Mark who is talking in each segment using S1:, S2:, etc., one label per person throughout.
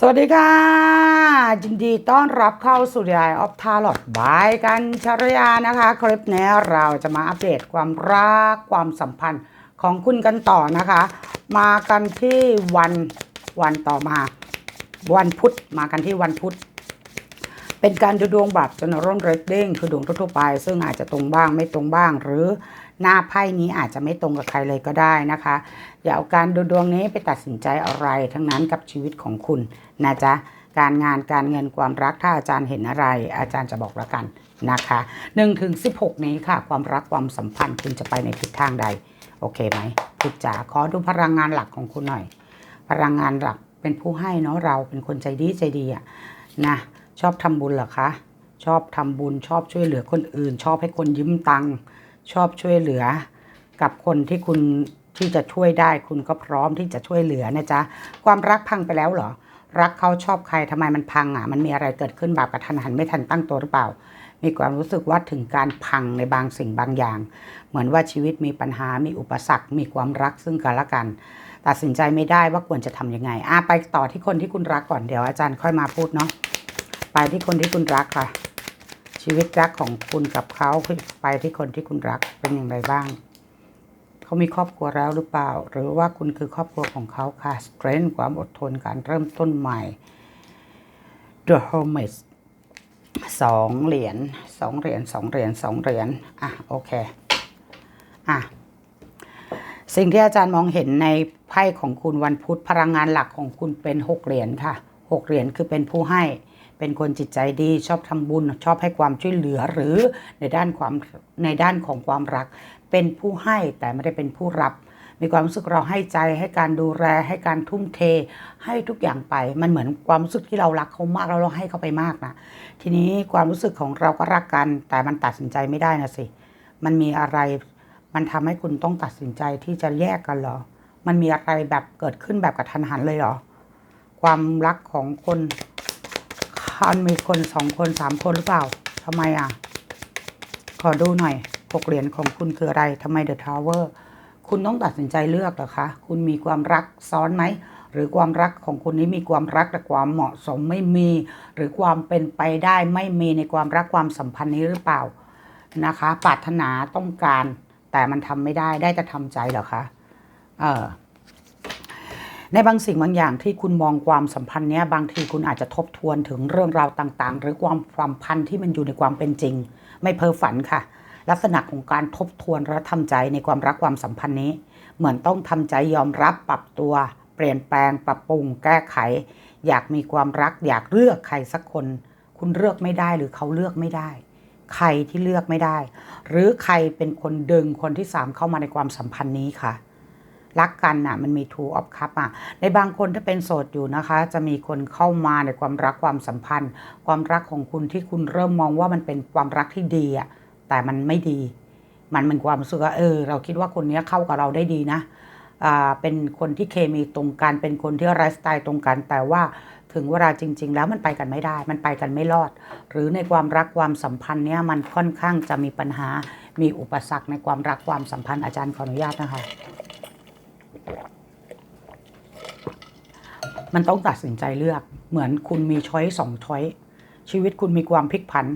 S1: สวัสดีค่ะยินดีต้อนรับเข้าสู่ The Eye of Tarot บายกันชรยานะคะ คลิปนี้เราจะมาอัปเดตความรักความสัมพันธ์ของคุณกันต่อนะคะ มากันที่วันวันต่อมา วันพุธมากันที่วันพุธเป็นการดูดวงแบบ general reading คือดวงทั่วไป ซึ่งอาจจะตรงบ้างไม่ตรงบ้าง หรือ หน้าไพ่นี้อาจจะไม่ตรงกับใครเลยก็ได้นะคะ อย่าเอาการดูดวงนี้ไปตัดสินใจอะไรทั้งนั้นกับชีวิตของคุณนะจ๊ะการงานการเงินความรักถ้าอาจารย์เห็นอะไร อาจารย์จะบอกล้วกันนะคะ1ถึง16นี้ค่ะ ความรักความสัมพันธ์คุณจะไปในทิศทางใด โอเคไหมพุทจ๋าขอดูพลังงานหลักของคุณหน่อย พลังงานหลักเป็นผู้ให้เนาะเราเป็นคนใจดีใจดีอะนะชอบทำบุญเหรอคะชอบทำบุญชอบช่วยเหลือคนอื่น ชอบให้คนยืมตังค์ ชอบช่วยเหลือ กับคนที่คุณที่จะช่วยได้คุณก็พร้อมที่จะช่วยเหลือนะจ๊ะความรักพังไปแล้วเหรอ รักเขาชอบใครทำไมมันพังอะ มันมีอะไรเกิดขึ้นแบบกระทันหันไม่ทันตั้งตัวหรือเปล่า มีความรู้สึกว่าถึงการพังในบางสิ่งบางอย่าง เหมือนว่าชีวิตมีปัญหามีอุปสรรค มีความรักซึ่งกันและกัน ตัดสินใจไม่ได้ว่าควรจะทำยังไงอะไปต่อที่คนที่คุณรักก่อนเดี๋ยวอาจารย์ค่อยมาพูดเนาะไปที่คนที่คุณรักค่ะ ชีวิตรักของคุณกับเขาไปที่คนที่คุณรักเป็นอย่างไรบ้าง เขามีครอบครัวแล้วหรือเปล่า หรือว่าคุณคือครอบครัวของเขาค่ะ strength ความอดทนการเริ่มต้นใหม่ the hermit สองเหรียญสองเหรียญสองเหรียญสองเหรียญอะโอเคอะสิ่งที่อาจารย์มองเห็นในไพ่ของคุณวันพุธพลังงานหลักของคุณเป็นหกเหรียญค่ะหกเหรียญคือเป็นผู้ให้ เป็นคนจิตใจดีชอบทำบุญชอบให้ความช่วยเหลือหรือในด้านความในด้านของความรัก เป็นผู้ให้แต่ไม่ได้เป็นผู้รับ มีความรู้สึกเราให้ใจให้การดูแลให้การทุ่มเท ให้ทุกอย่างไป มันเหมือนความรู้สึกที่เรารักเขามากแล้วเราให้เขาไปมากนะทีนี้ความรู้สึกของเราก็รักกัน แต่มันตัดสินใจไม่ได้นะสิ มันมีอะไรมันทำให้คุณต้องตัดสินใจที่จะแยกกันเหรอ มันมีอะไรแบบเกิดขึ้นแบบกระทันหันเลยเหรอ ความรักของคน คันมีคนสองคนสามคนหรือเปล่าทำไมอะ ขอดูหน่อยหกเหรียญของคุณคืออะไรทำไมเดอะทาวเวอร์คุณต้องตัดสินใจเลือกเหรอคะ คุณมีความรักซ้อนไหม หรือความรักของคุณนี้มีความรักแต่ความเหมาะสมไม่มี หรือความเป็นไปได้ไม่มีในความรักความสัมพันธ์นี้หรือเปล่านะคะปรารถนาต้องการแต่มันทำไม่ได้ได้จะทำใจเหรอคะ เออ ในบางสิ่งบางอย่างที่คุณมองความสัมพันธ์เนี้ยบางทีคุณอาจจะทบทวนถึงเรื่องราวต่างๆ หรือความความพันธ์ที่มันอยู่ในความเป็นจริง ไม่เพ้อฝันค่ะ ลักษณะของการทบทวนและทำใจในความรักความสัมพันธ์นี้ เหมือนต้องทำใจยอมรับปรับตัว เปลี่ยนแปลง ปรับปรุง แก้ไข อยากมีความรัก อยากเลือกใครสักคน คุณเลือกไม่ได้หรือเขาเลือกไม่ได้ ใครที่เลือกไม่ได้ หรือใครเป็นคนดึงคนที่สามเข้ามาในความสัมพันธ์นี้ค่ะ รักกันน่ะมันมี two of cup อะในบางคนถ้าเป็นโสดอยู่นะคะ จะมีคนเข้ามาในความรักความสัมพันธ์ ความรักของคุณที่คุณเริ่มมองว่ามันเป็นความรักที่ดีอะแต่มันไม่ดี มันเป็นความรู้สึกว่าเออ เราคิดว่าคนนี้เข้ากับเราได้ดีนะอ่าเป็นคนที่เคมีตรงกันเป็นคนที่ไลฟ์สไตล์ตรงกัน แต่ว่าถึงเวลาจริง ๆ แล้วมันไปกันไม่ได้ มันไปกันไม่รอด หรือในความรักความสัมพันธ์เนี้ยมันค่อนข้างจะมีปัญหามีอุปสรรคในความรักความสัมพันธ์อาจารย์ขออนุญาตนะคะ มันต้องตัดสินใจเลือก เหมือนคุณมีช้อยสองช้อยชีวิตคุณมีความพลิกผัน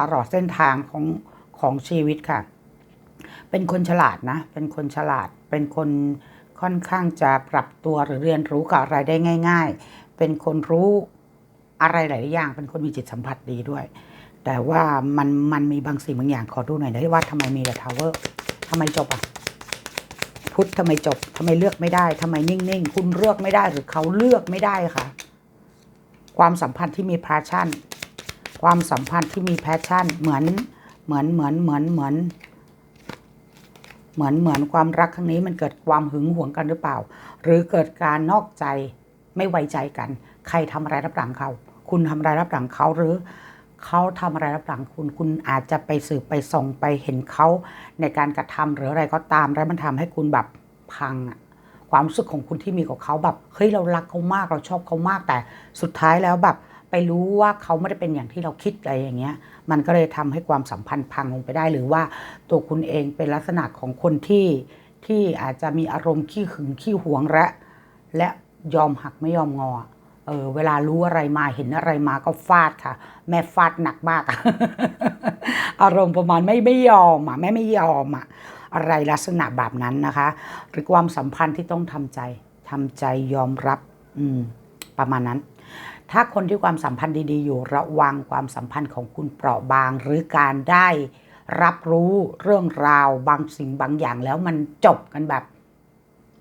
S1: ตลอดเส้นทางของของชีวิตค่ะ เป็นคนฉลาดนะ เป็นคนฉลาด เป็นคนค่อนข้างจะปรับตัวหรือเรียนรู้กับอะไรได้ง่าย ๆ เป็นคนรู้อะไรหลายอย่าง เป็นคนมีจิตสัมผัสดีด้วย แต่ว่ามันมันมีบางสิ่งบางอย่างขอดูหน่อยได้ว่าทำไมมีแต่ทาวเวอร์ทำไมจบอะ พุทธทำไมจบทำไมเลือกไม่ได้ทำไมนิ่งๆ คุณเลือกไม่ได้หรือเขาเลือกไม่ได้ค่ะ ความสัมพันธ์ที่มีแพชชั่น ความสัมพันธ์ที่มีแพชชั่น เหมือนเหมือนเหมือนเหมือนเหมือน เหมือนเหมือนความรักครั้งนี้มันเกิดความหึงหวงกันหรือเปล่า หรือเกิดการนอกใจไม่ไว้ใจกัน ใครทำอะไรรับหลังเขา คุณทำอะไรรับหลังเขาหรือ เขาทำอะไรรับหลังคุณ คุณอาจจะไปสืบไปส่องไปเห็นเขาในการกระทำหรืออะไรก็ตาม แล้วมันทำให้คุณแบบพังอะความรู้สึกของคุณที่มีกับเขาแบบเฮ้ยเรารักเขามากเราชอบเขามากแต่สุดท้ายแล้วแบบไปรู้ว่าเขาไม่ได้เป็นอย่างที่เราคิดอะไรอย่างเงี้ย มันก็เลยทำให้ความสัมพันธ์พังลงไปได้ หรือว่าตัวคุณเองเป็นลักษณะของคนที่ที่อาจจะมีอารมณ์ขี้หึงขี้หวงและ และยอมหักไม่ยอมงอ เออเวลารู้อะไรมาเห็นอะไรมาก็ฟาดค่ะ แม่ฟาดหนักมาก อารมณ์ประมาณไม่ไม่ยอมอะแม่ไม่ยอมอะอะไรลักษณะแบบนั้นนะคะ หรือความสัมพันธ์ที่ต้องทำใจทำใจยอมรับ อืม ประมาณนั้น ถ้าคนที่ความสัมพันธ์ดี ๆ อยู่ระวังความสัมพันธ์ของคุณเปราะบาง หรือการได้รับรู้เรื่องราวบางสิ่งบางอย่างแล้วมันจบกันแบบ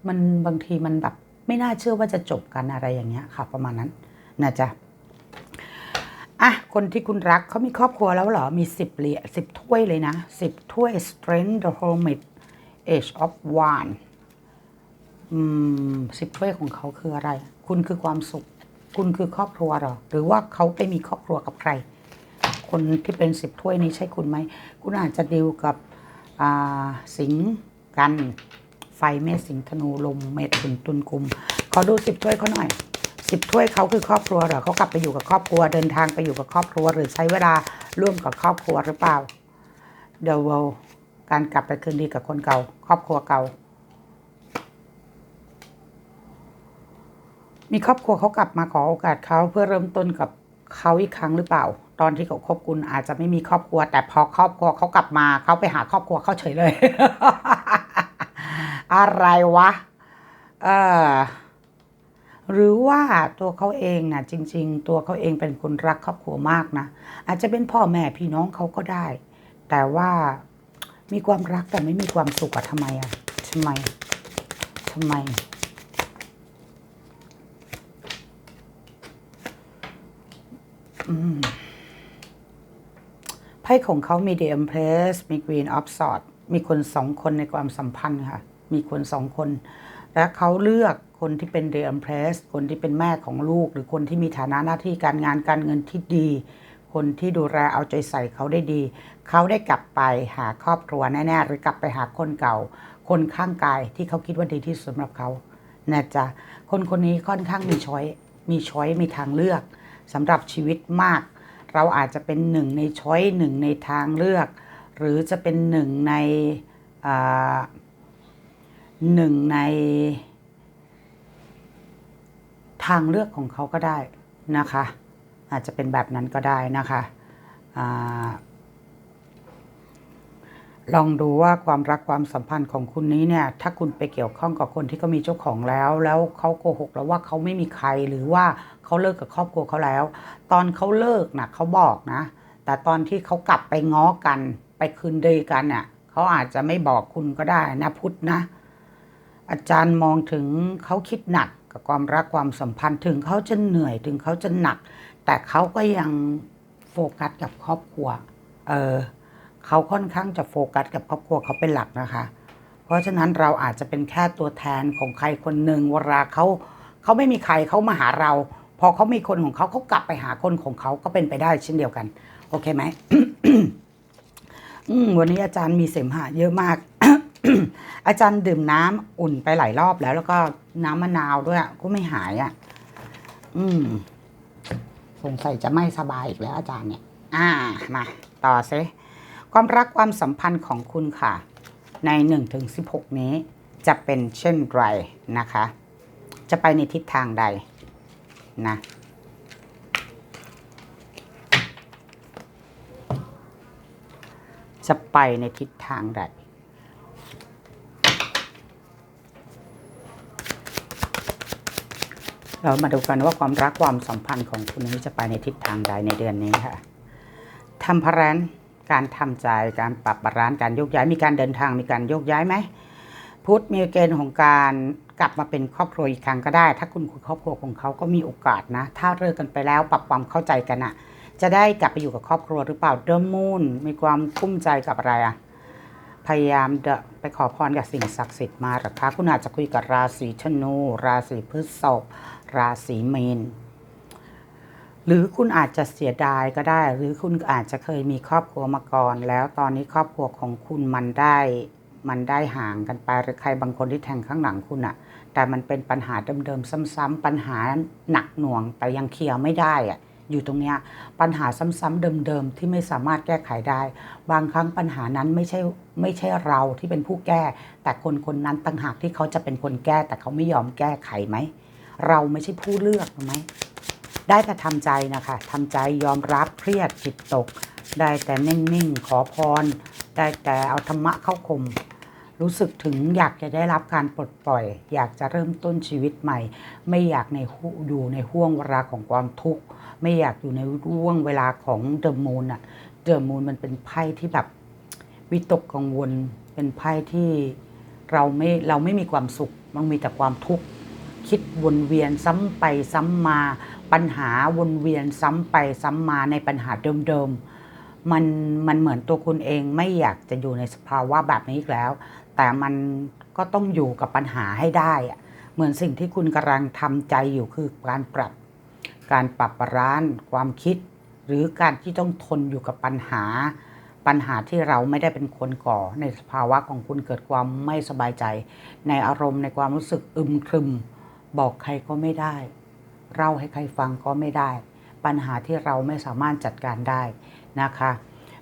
S1: มันบางทีมันแบบ ไม่น่าเชื่อว่าจะจบกันอะไรอย่างเงี้ยค่ะ ประมาณนั้นนะจ๊ะอะคนที่คุณรักเขามีครอบครัวแล้วเหรอ มีสิบเหรียญสิบถ้วยเลยนะสิบถ้วย strength the hermit age of wand อืมสิบถ้วยของเขาคืออะไร คุณคือความสุข คุณคือครอบครัวหรอ หรือว่าเขาไปมีครอบครัวกับใคร คนที่เป็นสิบถ้วยนี้ใช่คุณไหม คุณอาจจะดีลกับสิงห์กัน ไฟเมษสิงธนูลมเมษถุนตุลกุม ขอดูสิบถ้วยเขาหน่อยสิบถ้วยเขาคือครอบครัวเหรอเขากลับไปอยู่กับครอบครัวเดินทางไปอยู่กับครอบครัว หรือใช้เวลาร่วมกับครอบครัวหรือเปล่าเดวลการกลับไปคืนดีกับคนเก่า ครอบครัวเก่า มีครอบครัวเขากลับมาขอโอกาสเขาเพื่อเริ่มต้นกับเขาอีกครั้งหรือเปล่า ตอนที่เขาคบคุณอาจจะไม่มีครอบครัว แต่พอครอบครัวเขากลับมาเขาไปหาครอบครัวเขาเฉยเลย อะไรวะเออหรือว่าตัวเขาเองนะจริง ๆ ตัวเขาเองเป็นคนรักครอบครัวมากนะอาจจะเป็นพ่อแม่พี่น้องเขาก็ได้ แต่ว่ามีความรักแต่ไม่มีความสุขอะทำไมอะทำไมทำไมไพ่ของเขามี The Empress มี Queen of Swords มีคนสองคนในความสัมพันธ์ค่ะ มีคนสองคน และเขาเลือกคนที่เป็น The Empress คนที่เป็นแม่ของลูก หรือคนที่มีฐานะหน้าที่การงานการเงินที่ดี คนที่ดูแลเอาใจใส่เขาได้ดี เขาได้กลับไปหาครอบครัวแน่ๆหรือกลับไปหาคนเก่า คนข้างกายที่เขาคิดว่าดีที่สุดสำหรับเขานะจ๊ะคนคนนี้ค่อนข้างมีช้อยมีช้อยมีทางเลือกสำหรับชีวิตมาก เราอาจจะเป็นหนึ่งในช้อยหนึ่งในทางเลือก หรือจะเป็นหนึ่งในอ่า หนึ่งใน ทางเลือกของเขาก็ได้นะคะ อาจจะเป็นแบบนั้นก็ได้นะคะอลองดูว่าความรักความสัมพันธ์ของคุณนี้เนี่ย ถ้าคุณไปเกี่ยวข้องกับคนที่เขามีเจ้าของแล้ว แล้วเขาโกหกแล้วว่าเขาไม่มีใครหรือว่าเขาเลิกกับครอบครัวเขาแล้ว ตอนเขาเลิกนะเขาบอกนะ แต่ตอนที่เขากลับไปง้อกัน ไปคืนดีกันเนี่ยเขาอาจจะไม่บอกคุณก็ได้นะพุทธนะ อาจารย์มองถึงเขาคิดหนักกับความรักความสัมพันธ์ถึงเขาจะเหนื่อยถึงเขาจะหนัก แต่เขาก็ยังโฟกัสกับครอบครัว เออเขาค่อนข้างจะโฟกัสกับครอบครัวเขาเป็นหลักนะคะ เพราะฉะนั้นเราอาจจะเป็นแค่ตัวแทนของใครคนหนึ่งเวลาเขาเขาไม่มีใครเขามาหาเรา พอเขามีคนของเขาเขากลับไปหาคนของเขาก็เป็นไปได้เช่นเดียวกัน โอเคไหมวันนี้อาจารย์มีเสมหะเยอะมาก อาจารย์ดื่มน้ำอุ่นไปหลายรอบแล้ว แล้วก็น้ำมะนาวด้วยก็ไม่หายอะ อืม สงสัยจะไม่สบายอีกแล้ว อาจารย์เนี่ย อ่า มา ต่อซิความรักความสัมพันธ์ของคุณค่ะ ใน1ถึง16นี้ จะเป็นเช่นไรนะคะ จะไปในทิศทางใด นะจะไปในทิศทางใด เรามาดูกันว่าความรักความสัมพันธ์ของคุณนี้จะไปในทิศทางใดในเดือนนี้ค่ะทำพรนการทำใจการปรับบาลานซ์การโยกย้ายมีการเดินทางมีการโยกย้ายไหมพุธมีเกณฑ์ของการกลับมาเป็นครอบครัวอีกครั้งก็ได้ ถ้าคุณคือครอบครัวของเขาก็มีโอกาสนะ ถ้าเลิกกันไปแล้วปรับความเข้าใจกันอะจะได้กลับไปอยู่กับครอบครัวหรือเปล่าเดอมูนมีความกุ้มใจกับอะไรอะพยายามเด ไปขอพรกับสิ่งศักดิ์สิทธิ์มาหรือคะคุณอาจจะคุยกับราศีธนู ราศีพฤษภราศีมีนหรือคุณอาจจะเสียดายก็ได้ หรือคุณอาจจะเคยมีครอบครัวมาก่อน แล้วตอนนี้ครอบครัวของคุณมันได้มันได้ห่างกันไปหรือใครบางคนที่แทงข้างหลังคุณอะแต่มันเป็นปัญหาเดิมๆซ้ำๆปัญหาหนักหน่วงแต่ยังเคลียร์ไม่ได้อะอยู่ตรงเนี้ยปัญหาซ้ำๆเดิมๆที่ไม่สามารถแก้ไขได้ บางครั้งปัญหานั้นไม่ใช่ ไม่ใช่เราที่เป็นผู้แก้ แต่คนคนนั้นต่างหากที่เขาจะเป็นคนแก้ แต่เขาไม่ยอมแก้ไขไหม เราไม่ใช่ผู้เลือกไหมได้แต่ทำใจนะคะทำใจยอมรับเครียดจิตตก ได้แต่นิ่งๆขอพร ได้แต่เอาธรรมะเข้าคม รู้สึกถึงอยากจะได้รับการปลดปล่อย อยากจะเริ่มต้นชีวิตใหม่ ไม่อยากในอยู่ในห่วงเวลาของความทุกข์ ไม่อยากอยู่ในห่วงเวลาของเดอะมูนอะเดอะมูนมันเป็นไพ่ที่แบบ วิตกกังวลเป็นไพ่ที่เราไม่เราไม่มีความสุข มันมีแต่ความทุกข์คิดวนเวียนซ้ำไปซ้ำมา ปัญหาวนเวียนซ้ำไปซ้ำมาในปัญหาเดิมๆมันมันเหมือนตัวคุณเองไม่อยากจะอยู่ในสภาวะแบบนี้อีกแล้ว แต่มันก็ต้องอยู่กับปัญหาให้ได้อะเหมือนสิ่งที่คุณกำลังทำใจอยู่คือการปรับ การปรับร้าน ความคิด หรือการที่ต้องทนอยู่กับปัญหา ปัญหาที่เราไม่ได้เป็นคนก่อ ในสภาวะของคุณเกิดความไม่สบายใจ ในอารมณ์ในความรู้สึกอึมครึม บอกใครก็ไม่ได้เล่าให้ใครฟังก็ไม่ได้ ปัญหาที่เราไม่สามารถจัดการได้นะคะ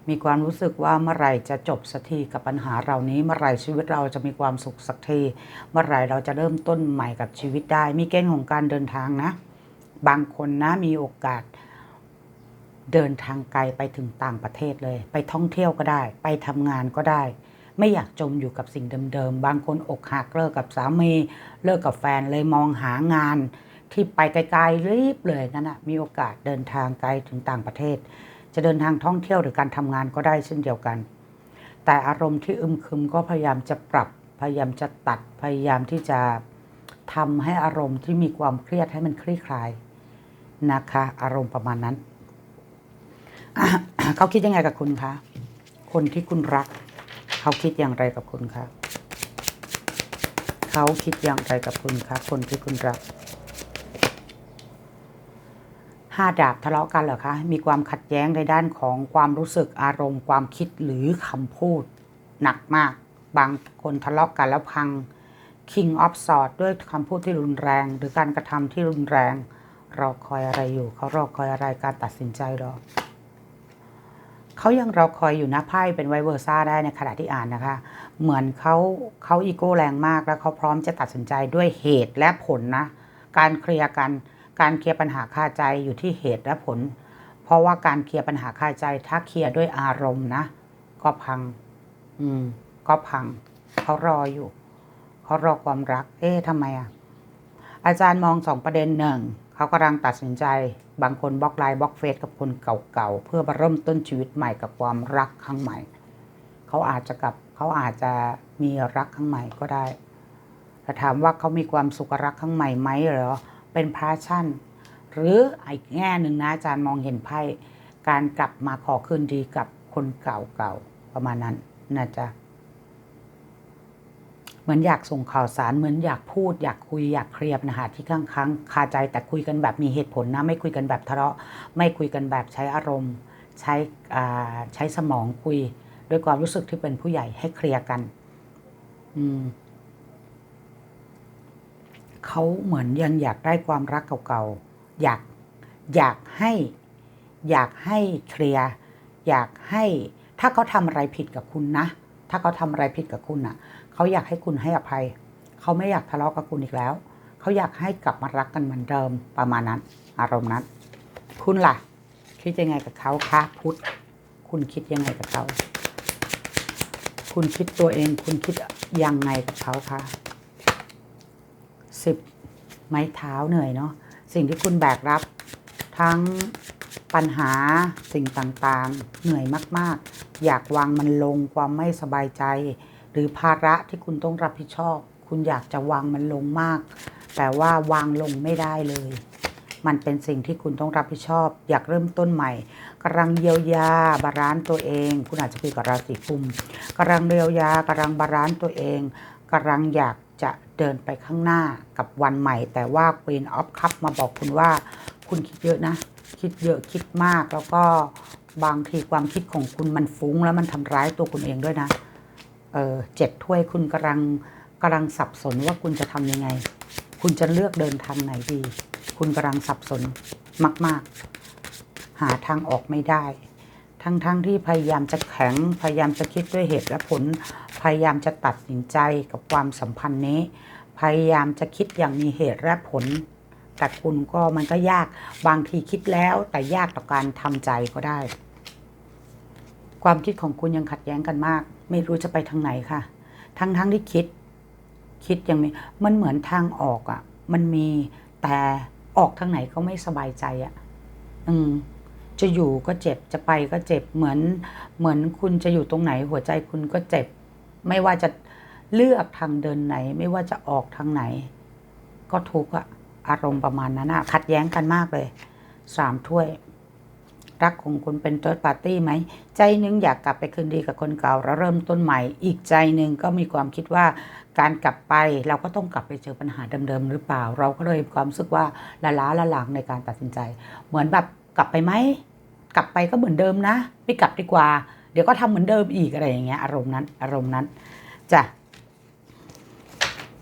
S1: มีความรู้สึกว่าเมื่อไหร่จะจบสักทีกับปัญหาเหล่านี้เมื่อไหร่ชีวิตเราจะมีความสุขสักทีเมื่อไหร่เราจะเริ่มต้นใหม่กับชีวิตได้ มีเกณฑ์ของการเดินทางนะ บางคนนะมีโอกาส เดินทางไกลไปถึงต่างประเทศเลย ไปท่องเที่ยวก็ได้ ไปทำงานก็ได้ ไม่อยากจมอยู่กับสิ่งเดิมๆ บางคนอกหักเลิกกับสามีเลิกกับแฟนเลยมองหางาน ที่ไปไกลๆรีบเลยนั่นนะมีโอกาสเดินทางไกลถึงต่างประเทศ จะเดินทางท่องเที่ยวหรือการทำงานก็ได้เช่นเดียวกัน แต่อารมณ์ที่อึมครึมก็พยายามจะปรับ พยายามจะตัดพยายามที่จะทำให้อารมณ์ที่มีความเครียดให้มันคลี่คลายนะคะ อารมณ์ประมาณนั้น เขาคิดยังไงกับคุณคะ คนที่คุณรัก เขาคิดอย่างไรกับคุณคะเขาคิดอย่างไรกับคุณคะคนที่คุณรักห้าดาบทะเลาะกันเหรอคะ มีความขัดแย้งในด้านของความรู้สึกอารมณ์ ความคิดหรือคำพูด หนักมาก บางคนทะเลาะกันแล้วพัง King of s w o r d ด้วยคำพูดที่รุนแรง หรือการกระทำที่รุนแรงรอคอยอะไรอยู่ เขารอคอยอะไรการตัดสินใจรอ เขายังรอคอยอยู่นะไพ่เป็นไวเวอร์ซ่าได้ในขณะที่อ่านนะคะ เหมือนเขาเขาอีโก้แรงมากแล้วเขาพร้อมจะตัดสินใจด้วยเหตุและผลนะ การเคลียร์กันการเคลียร์ปัญหาคาใจอยู่ที่เหตุและผล เพราะว่าการเคลียร์ปัญหาคาใจถ้าเคลียร์ด้วยอารมณ์นะ ก็พัง อืม ก็พังเขารออยู่เขารอความรัก เอ๊ะทำไมอะอาจารย์มองสองประเด็นหนึ่ง เขากำลังตัดสินใจ บางคนบล็อกไลน์บล็อกเฟซกับคนเก่าๆ เพื่อมาเริ่มต้นชีวิตใหม่กับความรักครั้งใหม่ เขาอาจจะกับเขาอาจจะมีรักครั้งใหม่ก็ได้แต่ถามว่าเขามีความสุขกับรักครั้งใหม่ไหมหรอ เป็นพาชั่น หรืออีกแง่หนึ่งนะอาจารย์มองเห็นไพ่การกลับมาขอคืนดีกับคนเก่าๆประมาณนั้นนะจ๊ะ เหมือนอยากส่งข่าวสารเหมือนอยากพูด อยากคุยอยากเคลียร์ปัญหาที่ข้างค้างคาใจแต่คุยกันแบบมีเหตุผลนะ ไม่คุยกันแบบทะเลาะ ไม่คุยกันแบบใช้อารมณ์ ใช้ใช้สมองคุยด้วยความรู้สึกที่เป็นผู้ใหญ่ให้เคลียร์กัน อืมเขาเหมือนยังอยากได้ความรักเก่าๆอยากอยากให้ อยากให้เคลียร์อยากให้ถ้าเขาทำอะไรผิดกับคุณนะ ถ้าเขาทำอะไรผิดกับคุณน่ะ เขาอยากให้คุณให้อภัย เขาไม่อยากทะเลาะกับคุณอีกแล้ว เขาอยากให้กลับมารักกันเหมือนเดิมประมาณนั้น อารมณ์นั้น คุณล่ะ คิดยังไงกับเขาคะพุทธคุณคิดยังไงกับเขาคุณคิดตัวเอง คุณคิดยังไงกับเขาคะสิบไม้เท้าเหนื่อยเนาะสิ่งที่คุณแบกรับ ทั้งปัญหาสิ่งต่างๆ เหนื่อยมาก ๆ อยากวางมันลงความไม่สบายใจ หรือภาระที่คุณต้องรับผิดชอบ คุณอยากจะวางมันลงมาก แต่ว่าวางลงไม่ได้เลย มันเป็นสิ่งที่คุณต้องรับผิดชอบ อยากเริ่มต้นใหม่กำลังเยียวยาบาลานซ์ตัวเอง คุณอาจจะคุยกับราศีกุมกำลังเยียวยากำลังบาลานซ์ตัวเองกำลังอยากจะเดินไปข้างหน้ากับวันใหม่ แต่ว่า Queen of Cup มาบอกคุณว่า คุณคิดเยอะนะ คิดเยอะคิดมากแล้วก็บางทีความคิดของคุณมันฟุ้งแล้วมันทำร้ายตัวคุณเองด้วยนะ เจ็ดถ้วยคุณกำลังกำลังสับสนว่าคุณจะทำยังไง คุณจะเลือกเดินทางไหนดี คุณกำลังสับสนมาก ๆ หาทางออกไม่ได้ ทั้งๆทที่พยายามจะแข็งพยายามจะคิดด้วยเหตุและผล พยายามจะตัดสินใจกับความสัมพันธ์นี้ พยายามจะคิดอย่างมีเหตุและผลแกับคุณก็มันก็ยากบางทีคิดแล้วแต่ยากต่อการทำใจก็ได้ ความคิดของคุณยังขัดแย้งกันมาก ไม่รู้จะไปทางไหนค่ะ ทั้งทั้งที่คิด คิดยังมีมันเหมือนทางออกอะ่ะ มันมีแต่ออกทางไหนก็ไม่สบายใจอะ่ะ อืม จะอยู่ก็เจ็บจะไปก็เจ็บเหมือน เหมือนคุณจะอยู่ตรงไหน หัวใจคุณก็เจ็บ ไม่ว่าจะเลือกทางเดินไหน ไม่ว่าจะออกทางไหน ก็ทุกข์อะอารมณ์ประมาณนั้นอะขัดแย้งกันมากเลยสามถ้วย รักของคุณเป็นเ h ิร์ดปาร์ตี้ไหม ใจหนึ่งอยากกลับไปคืนดีกับคนเก่าแล้วเริ่มต้นใหม่ อีกใจหนึ่งก็มีความคิดว่าการกลับไปเราก็ต้องกลับไปเจอปัญหาเดิมๆหรือเปล่า เราก็เลยมีความรู้สึกว่าละล้าละหลังในการตัดสินใจ เหมือนแบบกลับไปไหม กลับไปก็เหมือนเดิมนะ ไม่กลับดีกว่า เดี๋ยวก็ทำเหมือนเดิมอีกอะไรอย่างเงี้ยอารมณ์นั้นอารมณ์นั้นจ้ะ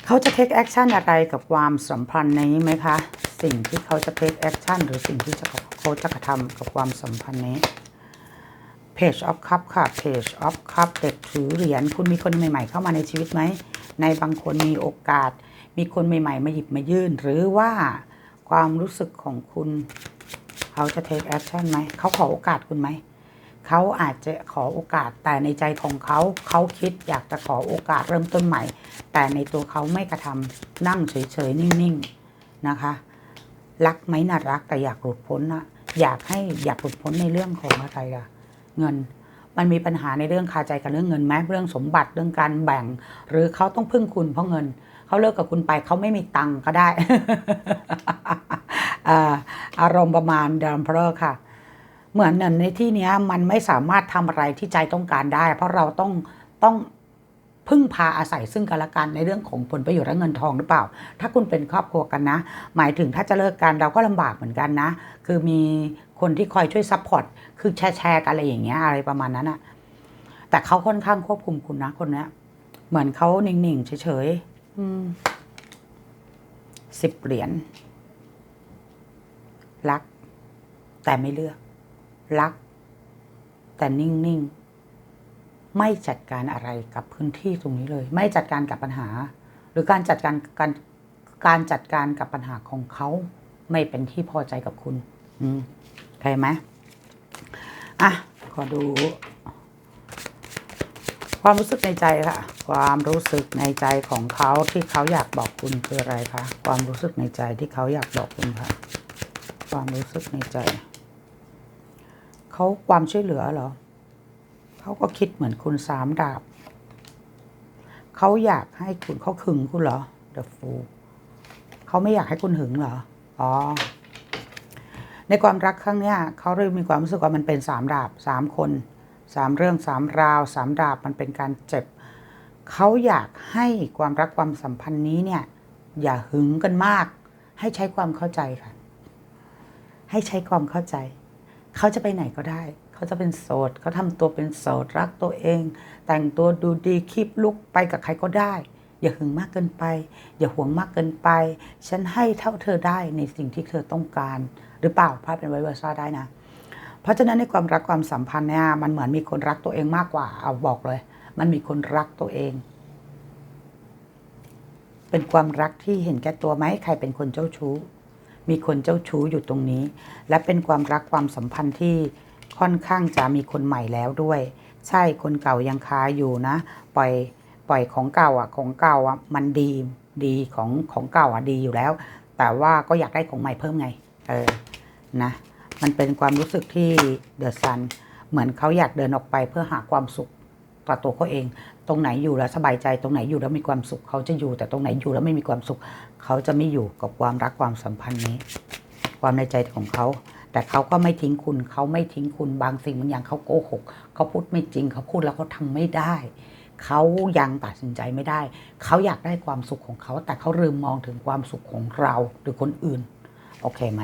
S1: เขาจะ take action อะไรกับความสัมพันธ์นี้ไหมคะ สิ่งที่เขาจะ take action หรือสิ่งที่จะเขาจะกระทำกับความสัมพันธ์นี้ Page of Cup ค่ะ Page of Cup เด็กถือเหรียญคุณมีคนใหม่ ๆ เข้ามาในชีวิตไหม ในบางคนมีโอกาส มีคนใหม่ ๆ มาหยิบมายื่น หรือว่าความรู้สึกของคุณ เขาจะ take action ไหม เขาขอโอกาสคุณไหม เขาอาจจะขอโอกาสแต่ในใจของเขา เขาคิดอยากจะขอโอกาสเริ่มต้นใหม่ แต่ในตัวเขาไม่กระทำนั่งเฉยๆ นิ่งๆ นะคะ รักไหมน่ารักแต่อยากหลุดพ้นนะอยากให้อยากหลุดพ้นในเรื่องของอะไรอะเงินมันมีปัญหาในเรื่องคาใจกับเรื่องเงินไหมเรื่องสมบัติเรื่องการแบ่ง หรือเขาต้องพึ่งคุณเพราะเงินเขาเลิกกับคุณไปเขาไม่มีตังก็ได้ อารมณ์ประมาณเดิมเพลอค่ะ เหมือนนั่นในที่นี้มันไม่สามารถทำอะไรที่ใจต้องการได้ เพราะเราต้องต้อง พึ่งพาอาศัยซึ่งกันและกันในเรื่องของผลประโยชน์และเงินทองหรือเปล่า ถ้าคุณเป็นครอบครัวกันนะ หมายถึงถ้าจะเลิกกันเราก็ลำบากเหมือนกันนะ คือมีคนที่คอยช่วยซัพพอร์ตคือแชร์แชร์กันอะไรอย่างเงี้ยอะไรประมาณนั้นอะแต่เขาค่อนข้างควบคุมคุณนะคนเนี้ยเหมือนเขานิ่งๆเฉยๆอืมสิบเหรียญรัก แต่ไม่เลือก รัก แต่นิ่งๆ ไม่จัดการอะไรกับพื้นที่ตรงนี้เลย ไม่จัดการกับปัญหา หรือการจัดการการการจัดการกับปัญหาของเขาไม่เป็นที่พอใจกับคุณ อืมเข้าใจไหมอะ ขอดู ความรู้สึกในใจค่ะ ความรู้สึกในใจของเขาที่เขาอยากบอกคุณคืออะไรคะความรู้สึกในใจที่เขาอยากบอกคุณค่ะ ความรู้สึกในใจ เขาความช่วยเหลือเหรอ เขาก็คิดเหมือนคุณสามดาบ เขาอยากให้คุณเขาขึงคุณเหรอ The Fool เขาไม่อยากให้คุณหึงเหรอ อ๋อ ในความรักครั้งเนี้ยเขาเริ่มมีความรู้สึกว่ามันเป็นสามดาบสามคนสามเรื่องสามราวสามดาบมันเป็นการเจ็บ เขาอยากให้ความรักความสัมพันธ์นี้เนี่ย อย่าหึงกันมาก ให้ใช้ความเข้าใจค่ะ ให้ใช้ความเข้าใจ เขาจะไปไหนก็ได้ เขาจะเป็นโสดเขาทำตัวเป็นโสดรักตัวเอง แต่งตัวดูดีคลิปลุกไปกับใครก็ได้ อย่าหึงมากเกินไป อย่าหวงมากเกินไป ฉันให้เท่าเธอได้ในสิ่งที่เธอต้องการ หรือเปล่าพาดเป็นไวเวอร์ซ่าได้นะ เพราะฉะนั้นในความรักความสัมพันธ์เนี่ยมันเหมือนมีคนรักตัวเองมากกว่าเอาบอกเลย มันมีคนรักตัวเอง เป็นความรักที่เห็นแก่ตัวไหมใครเป็นคนเจ้าชู้ มีคนเจ้าชู้อยู่ตรงนี้ และเป็นความรักความสัมพันธ์ที่ค่อนข้างจะมีคนใหม่แล้วด้วย ใช่คนเก่ายังคาอยู่นะ ปล่อยปล่อยของเก่าอะของเก่าอะมันดีดีของของเก่าอะดีอยู่แล้ว แต่ว่าก็อยากได้ของใหม่เพิ่มไงเออนะมันเป็นความรู้สึกที่เดือดซันเหมือนเขาอยากเดินออกไปเพื่อหาความสุข ต่อตัวเขาเอง ตรงไหนอยู่แล้วสบายใจ ตรงไหนอยู่แล้วมีความสุขเขาจะอยู่ แต่ตรงไหนอยู่แล้วไม่มีความสุข เขาจะไม่อยู่กับความรักความสัมพันธ์นี้ ความในใจของเขา แต่เขาก็ไม่ทิ้งคุณ เขาไม่ทิ้งคุณบางสิ่งบางอย่างเขาโกหก เขาพูดไม่จริง เขาพูดแล้วเขาทำไม่ได้ เขายังตัดสินใจไม่ได้ เขาอยากได้ความสุขของเขา แต่เขาลืมมองถึงความสุขของเราหรือคนอื่น โอเคไหม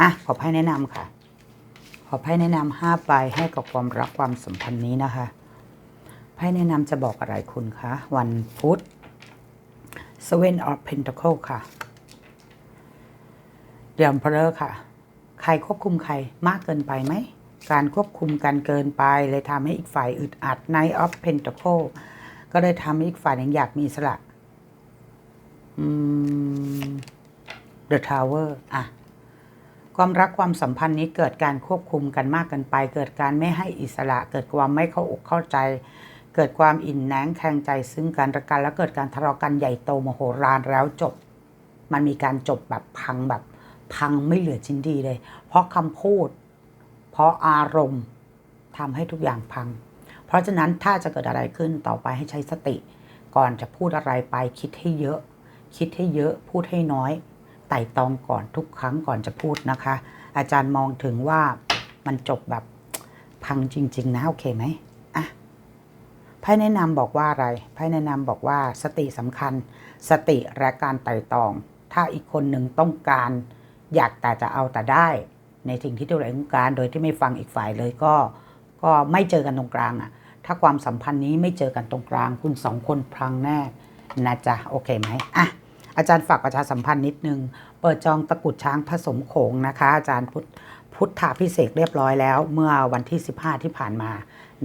S1: อะขอให้แนะนำค่ะขอให้แนะนำห้าใบให้กับความรักความสัมพันธ์นี้นะคะ ไพ่แนะนำจะบอกอะไรคุณคะ วันพุธ Seven of Pentacle ค่ะเดียมเพลอค่ะ ใครควบคุมใครมากเกินไปไหม การควบคุมกันเกินไป เลยทำให้อีกฝ่ายอึดอัด Knight of Pentacle ก็เลยทำให้อีกฝ่ายหนึ่งอยากมีอิสละอืม The Tower อะความรักความสัมพันธ์นี้เกิดการควบคุมกันมากเกินไป เกิดการไม่ให้อิสระ เกิดความไม่เข้าอกเข้าใจ เกิดความอินแหนงแข่งใจซึ่งกันและกัน แล้วเกิดการทะเลาะกันใหญ่โตโมโหฬารแล้วจบ มันมีการจบแบบพังแบบพังไม่เหลือชิ้นดีเลย เพราะคำพูด เพราะอารมณ์ทำให้ทุกอย่างพัง เพราะฉะนั้นถ้าจะเกิดอะไรขึ้นต่อไปให้ใช้สติ ก่อนจะพูดอะไรไปคิดให้เยอะ คิดให้เยอะพูดให้น้อย ไต่ตองก่อนทุกครั้งก่อนจะพูดนะคะ อาจารย์มองถึงว่ามันจบแบบพังจริง ๆ นะโอเคไหม ไพ่แนะนำบอกว่าอะไรไพ่แนะนำบอกว่าสติสำคัญ สติและการไต่ตอง ถ้าอีกคนหนึ่งต้องการ อยากแต่จะเอาแต่ได้ ในสิ่งที่ตัวเองต้องการ โดยที่ไม่ฟังอีกฝ่ายเลยก็ ก็ไม่เจอกันตรงกลางอะ ถ้าความสัมพันธ์นี้ไม่เจอกันตรงกลาง คุณสองคนพลังแน่นะจ๊ะโอเคไหมอะอาจารย์ฝากประชาสัมพันธ์นิดนึง เปิดจองตะกุดช้างผสมโขงนะคะ อาจารย์พุทธพุทธาพิเศษเรียบร้อยแล้ว เมื่อวันที่ 15 ที่ผ่านมา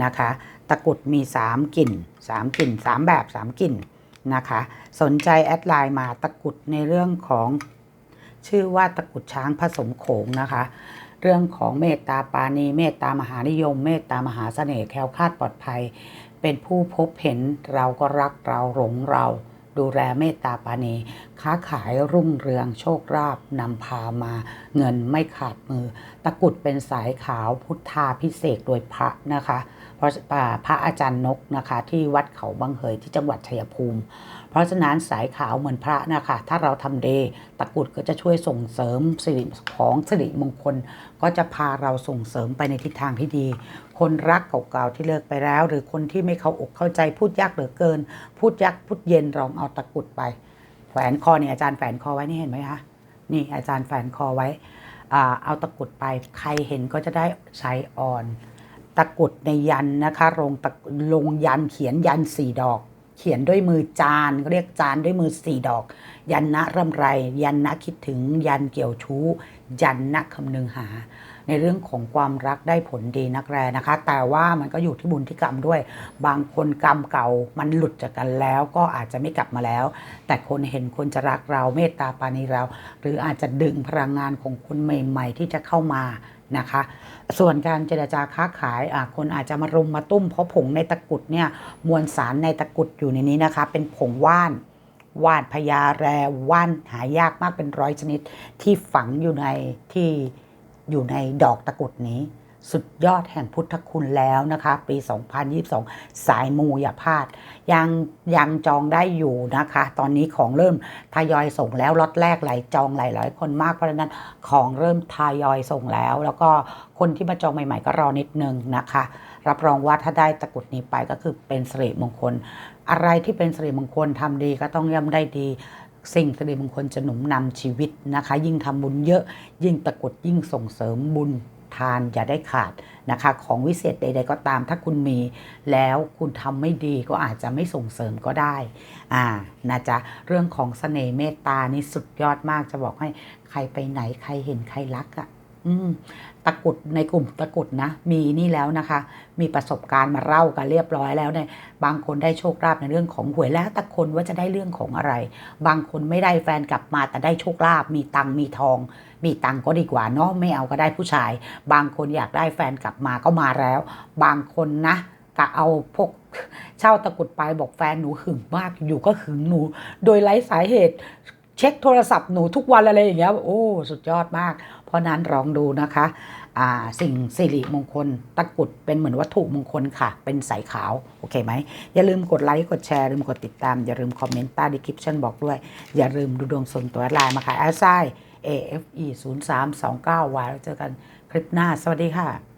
S1: นะคะ ตะกุดมี 3 กลิ่น 3 กลิ่น 3 แบบ 3 กลิ่นนะคะ สนใจแอดไลน์มาตะกุดในเรื่องของชื่อว่าตะกุดช้างผสมโขงนะคะ เรื่องของเมตตาปาณีเมตตามหานิยม เมตตามหาเสน่ห์แคล้วคลาดปลอดภัย เป็นผู้พบเห็นเราก็รักเราหลงเรา ดูแลเมตตาปาณีค้าขายรุ่งเรืองโชคลาภนำพามา เงินไม่ขาดมือ ตะกุดเป็นสายขาวพุทธาพิเศษโดยพระนะคะ เพราะอ่าพระอาจารย์นกนะคะ ที่วัดเขาบางเหยที่จังหวัดชัยภูมิ เพราะฉะนั้นสายขาวเหมือนพระนะคะถ้าเราทำเดตะกรุดก็จะช่วยส่งเสริมสิริของสิริมงคล ก็จะพาเราส่งเสริมไปในทิศทางที่ดี คนรักเก่าๆที่เลิกไปแล้ว หรือคนที่ไม่เข้าอกเข้าใจพูดยากเหลือเกิน พูดยากพูดเย็นลองเอาตะกรุดไปแขวนคอเนี่ยอาจารย์แขวนคอไว้นี่เห็นไหมคะนี่อาจารย์แขวนคอไว้อาเอาตะกรุดไปใครเห็นก็จะได้ใช้อ่อน ตะกรุดในยันนะคะลงลงยันเขียนยันสี่ดอก เขียนด้วยมือจานเขาเรียกจานด้วยมือสี่ดอก ยันนะร่ำไร ยันนะคิดถึง ยันเกี่ยวชู้ ยันนะคำนึงหา ในเรื่องของความรักได้ผลดีนักแรนะคะ แต่ว่ามันก็อยู่ที่บุญที่กรรมด้วย บางคนกรรมเก่ามันหลุดจากกันแล้วก็อาจจะไม่กลับมาแล้ว แต่คนเห็นคนจะรักเราเมตตาปาณีเรา หรืออาจจะดึงพลังงานของคนใหม่ ๆ ที่จะเข้ามา นะคะ ส่วนการเจรจาค้าขายคนอาจจะมารุมมาตุ้มเพราะผงในตะกุดเนี่ยมวลสารในตะกุดอยู่ในนี้นะคะ เป็นผงว่านว่านพญาแรว่านหายากมากเป็นร้อยชนิดที่ฝังอยู่ในที่อยู่ในดอกตะกุดนี้ สุดยอดแห่งพุทธคุณแล้วนะคะ ปี 2022 สายมูอย่าพลาด ยังยังจองได้อยู่นะคะ ตอนนี้ของเริ่มทยอยส่งแล้วล็อตแรกไหลจองหลายๆคนมากเพราะฉะนั้นของเริ่มทยอยส่งแล้ว แล้วก็คนที่มาจองใหม่ ๆ ก็รอนิดนึงนะคะ รับรองว่าถ้าได้ตะกรุดนี้ไปก็คือเป็นสิริมงคล อะไรที่เป็นสิริมงคลทำดีก็ต้องย่อมได้ดีสิ่งสิริมงคลจะหนุนนำชีวิตนะคะ ยิ่งทำบุญเยอะ ยิ่งตะกรุดยิ่งส่งเสริมบุญ ทานอย่าได้ขาดนะคะ ของวิเศษใด ๆ ก็ตาม ถ้าคุณมีแล้วคุณทำไม่ดีก็อาจจะไม่ส่งเสริมก็ได้อ่านะจ๊ะเรื่องของเสน่ห์เมตตานี่สุดยอดมากจะบอกให้ใครไปไหนใครเห็นใครรักอะ่ะอืม ตะกรุดในกลุ่มตะกรุดนะ มีนี่แล้วนะคะ มีประสบการณ์มาเล่ากันเรียบร้อยแล้วเนี่ยบางคนได้โชคลาภในเรื่องของหวยแล้วแต่คนว่าจะได้เรื่องของอะไร บางคนไม่ได้แฟนกลับมาแต่ได้โชคลาภมีตังมีทอง มีตังก็ดีกว่าเนาะไม่เอาก็ได้ผู้ชาย บางคนอยากได้แฟนกลับมาก็มาแล้ว บางคนนะกะเอาพวกเช่าตะกรุดไปบอกแฟนหนูหึงมากอยู่ก็หึงหนู โดยไร้สาเหตุ เช็คโทรศัพท์หนูทุกวันอะไรอย่างเงี้ยโอ้สุดยอดมาก เพราะนั้นลองดูนะคะอ่าสิ่งสิริมงคลตะกุดเป็นเหมือนวัตถุมงคลค่ะ เป็นสายขาว โอเคไหม อย่าลืมกดไลค์ กดแชร์ ลืมกดติดตาม อย่าลืมคอมเมนต์ใต้ดีคริปชั่นบอกด้วย อย่าลืมดูดวงส่วนตัวไลน์มาค่ะแอสไซ AFE 0 3 2 9วายแล้วเจอกันคลิปหน้า สวัสดีค่ะ